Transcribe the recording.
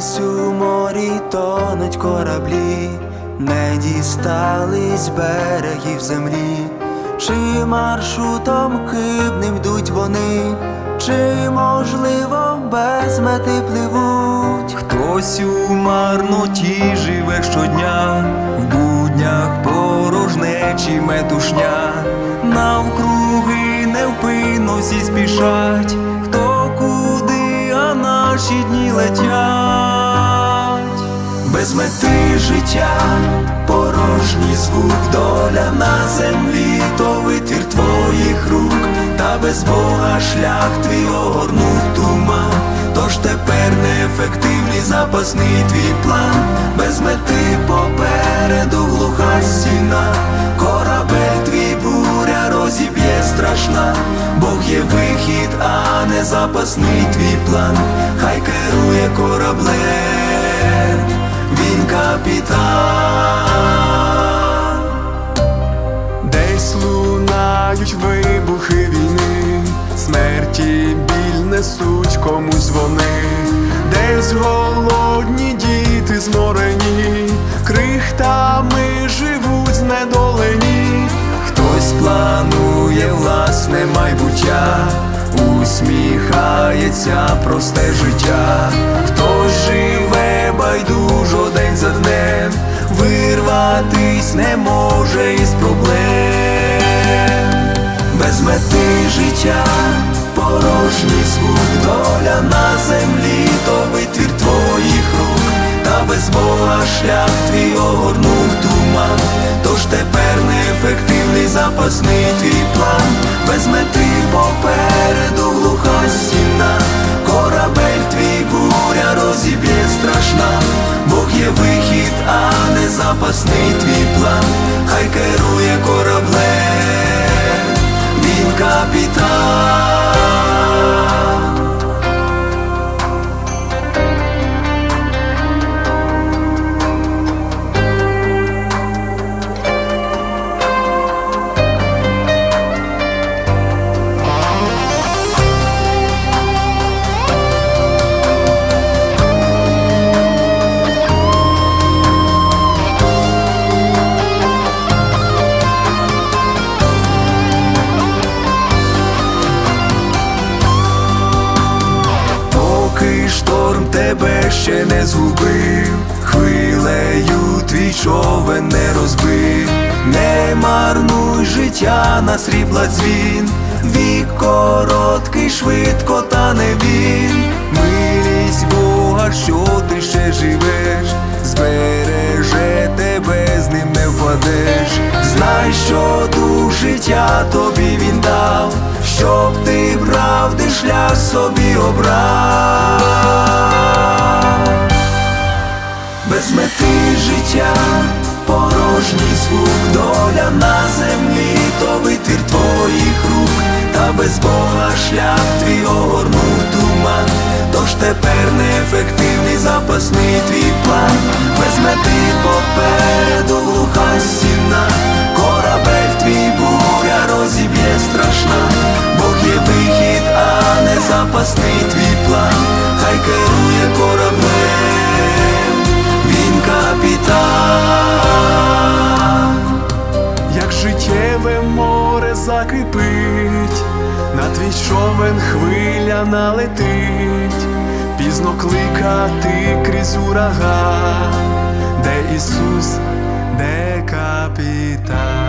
Десь у морі тонуть кораблі, не дістались берегів землі, чи маршрутом хибним йдуть вони, чи можливо без мети пливуть. Хтось у марноті живе щодня, в буднях порожнечі метушня, навкруги невпинно всі спішать, наші дні летять, мети життя, порожній звук, доля на землі, то витвір твоїх рук, та без Бога шлях твій огорнув туман. Тож тепер неефективний запасний твій план, без мети попереду глуха стіна, корабель твій буря розіб'є страшна, Бог є вихід, а не запасний твій план, хай керує кораблем, десь голодні діти зморені, крихтами живуть знедолені. Хтось планує власне майбуття, усміхається просте життя, хтось живе байдужо день за днем, вирватись не може із проблем, без мети життя, порожній звук, доля на землі, Бога шлях твій огорнув туман, тож тепер неефективний запасний твій план, без мети попереду глуха стіна, корабель твій буря розіб'є страшна, Бог є вихід, а не запасний твій план, хай керує кораблем, він капітан. Шторм тебе ще не згубив, хвилею твій човен не розбив, не марнуй життя на срібла дзвін, вік короткий, швидко, та не він. Милість Бога, що ти ще живеш, збереже тебе, з ним не впадеш. Знай, що дух життя тобі він дав, щоб ти шлях собі обрав. Без мети життя, порожній звук, доля на землі, то витвір твоїх рук, та без Бога шлях твій огорнув закипить, на твій човен хвиля налетить, пізно кликати крізь ураган, де Ісус, де капітан.